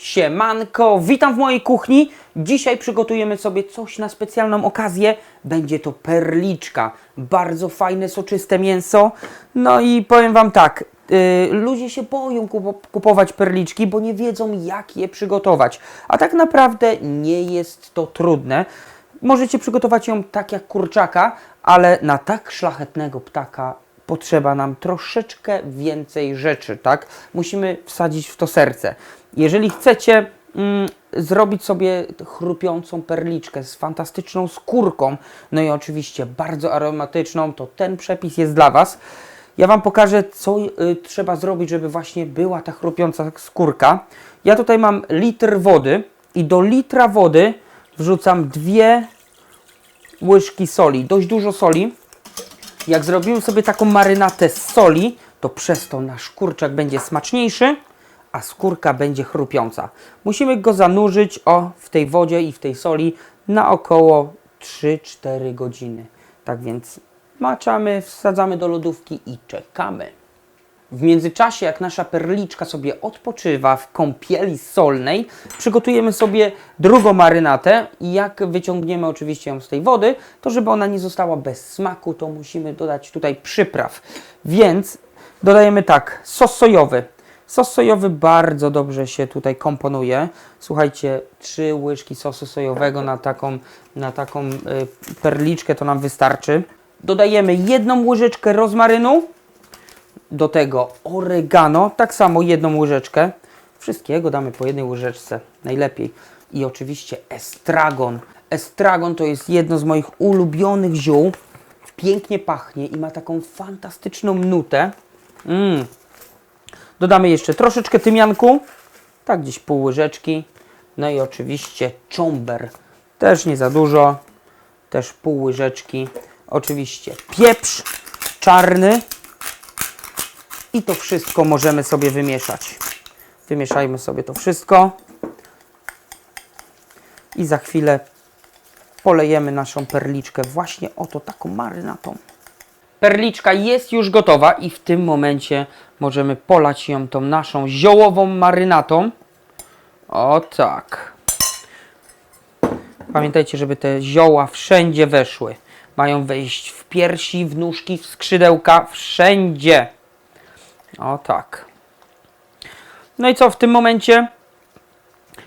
Siemanko, witam w mojej kuchni. Dzisiaj przygotujemy sobie coś na specjalną okazję. Będzie to perliczka. Bardzo fajne, soczyste mięso. No i powiem Wam tak, yy, ludzie się boją kupo- kupować perliczki, bo nie wiedzą jak je przygotować. A tak naprawdę nie jest to trudne. Możecie przygotować ją tak jak kurczaka, ale na tak szlachetnego ptaka potrzeba nam troszeczkę więcej rzeczy, tak? Musimy wsadzić w to serce. Jeżeli chcecie mm, zrobić sobie chrupiącą perliczkę z fantastyczną skórką, no i oczywiście bardzo aromatyczną, to ten przepis jest dla Was. Ja Wam pokażę, co y, trzeba zrobić, żeby właśnie była ta chrupiąca skórka. Ja tutaj mam litr wody i do litra wody wrzucam dwie łyżki soli, dość dużo soli. Jak zrobimy sobie taką marynatę z soli, to przez to nasz kurczak będzie smaczniejszy, a skórka będzie chrupiąca. Musimy go zanurzyć o, w tej wodzie i w tej soli na około 3-4 godziny. Tak więc maczamy, wsadzamy do lodówki i czekamy. W międzyczasie, jak nasza perliczka sobie odpoczywa w kąpieli solnej, przygotujemy sobie drugą marynatę i jak wyciągniemy oczywiście ją z tej wody, to żeby ona nie została bez smaku, to musimy dodać tutaj przypraw. Więc dodajemy tak, sos sojowy. Sos sojowy bardzo dobrze się tutaj komponuje. Słuchajcie, trzy łyżki sosu sojowego na taką, na taką y, perliczkę to nam wystarczy. Dodajemy jedną łyżeczkę rozmarynu, do tego oregano, tak samo jedną łyżeczkę. Wszystkiego damy po jednej łyżeczce, najlepiej. I oczywiście estragon. Estragon to jest jedno z moich ulubionych ziół. Pięknie pachnie i ma taką fantastyczną nutę. Mm. Dodamy jeszcze troszeczkę tymianku, tak gdzieś pół łyżeczki. No i oczywiście czomber, też nie za dużo, też pół łyżeczki. Oczywiście pieprz czarny, i to wszystko możemy sobie wymieszać. Wymieszajmy sobie to wszystko. I za chwilę polejemy naszą perliczkę właśnie oto taką marynatą. Perliczka jest już gotowa i w tym momencie możemy polać ją tą naszą ziołową marynatą. O tak. Pamiętajcie, żeby te zioła wszędzie weszły. Mają wejść w piersi, w nóżki, w skrzydełka, wszędzie. O tak. No i co w tym momencie?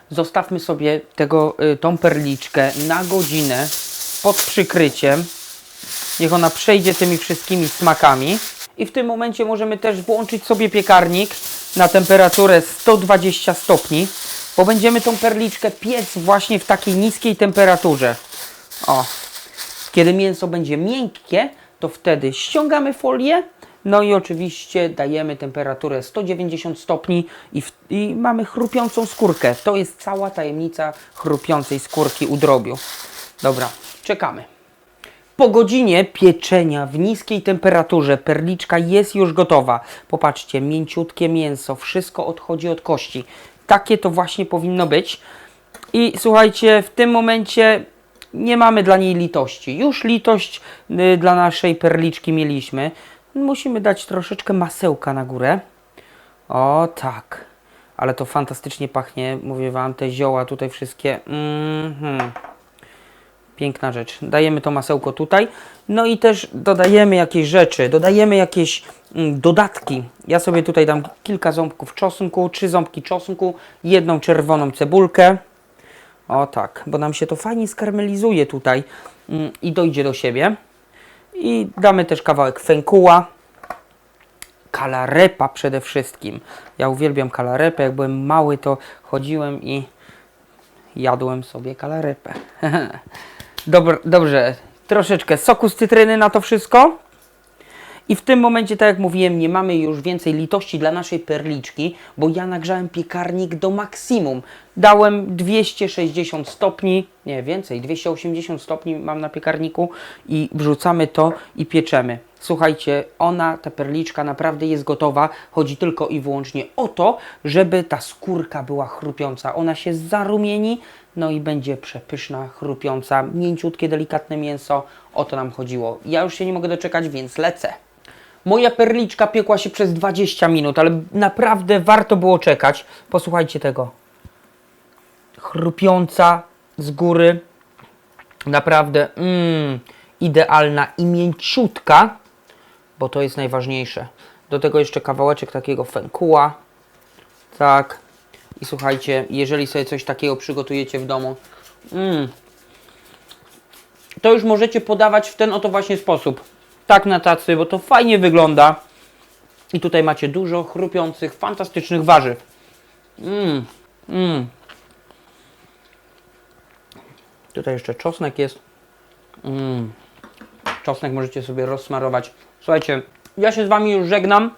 Zostawmy sobie tego, y, tą perliczkę na godzinę pod przykryciem. Niech ona przejdzie tymi wszystkimi smakami. I w tym momencie możemy też włączyć sobie piekarnik na temperaturę 120 stopni, bo będziemy tą perliczkę piec właśnie w takiej niskiej temperaturze. O, kiedy mięso będzie miękkie, to wtedy ściągamy folię, no i oczywiście dajemy temperaturę 190 stopni i, w, i mamy chrupiącą skórkę. To jest cała tajemnica chrupiącej skórki u drobiu. Dobra, czekamy. Po godzinie pieczenia w niskiej temperaturze perliczka jest już gotowa. Popatrzcie, mięciutkie mięso, wszystko odchodzi od kości. Takie to właśnie powinno być. I słuchajcie, w tym momencie nie mamy dla niej litości. Już litość y, dla naszej perliczki mieliśmy. Musimy dać troszeczkę masełka na górę. O tak. Ale to fantastycznie pachnie. Mówię Wam, te zioła tutaj wszystkie. Mhm. Piękna rzecz. Dajemy to masełko tutaj. No i też dodajemy jakieś rzeczy. Dodajemy jakieś mm, dodatki. Ja sobie tutaj dam kilka ząbków czosnku, trzy ząbki czosnku, jedną czerwoną cebulkę. O tak, bo nam się to fajnie skarmelizuje tutaj mm, i dojdzie do siebie. I damy też kawałek fękuła. Kalarepa przede wszystkim. Ja uwielbiam kalarepę. Jak byłem mały, to chodziłem i jadłem sobie kalarepę. Dobr, dobrze, troszeczkę soku z cytryny na to wszystko. I w tym momencie, tak jak mówiłem, nie mamy już więcej litości dla naszej perliczki, bo ja nagrzałem piekarnik do maksimum. Dałem 260 stopni, nie więcej, 280 stopni mam na piekarniku i wrzucamy to i pieczemy. Słuchajcie, ona, ta perliczka naprawdę jest gotowa. Chodzi tylko i wyłącznie o to, żeby ta skórka była chrupiąca. Ona się zarumieni, no i będzie przepyszna, chrupiąca, mięciutkie, delikatne mięso. O to nam chodziło. Ja już się nie mogę doczekać, więc lecę. Moja perliczka piekła się przez 20 minut, ale naprawdę warto było czekać. Posłuchajcie tego. Chrupiąca z góry. Naprawdę mm, idealna i mięciutka, bo to jest najważniejsze. Do tego jeszcze kawałeczek takiego fenkuła. Tak. I słuchajcie, jeżeli sobie coś takiego przygotujecie w domu, mm, to już możecie podawać w ten oto właśnie sposób. Tak na tacy, bo to fajnie wygląda. I tutaj macie dużo chrupiących, fantastycznych warzyw. Mmm, mmm. Tutaj jeszcze czosnek jest. Mm. Czosnek możecie sobie rozsmarować. Słuchajcie, ja się z Wami już żegnam.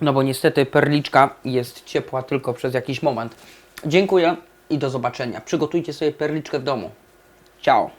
No bo niestety perliczka jest ciepła tylko przez jakiś moment. Dziękuję i do zobaczenia. Przygotujcie sobie perliczkę w domu. Ciao.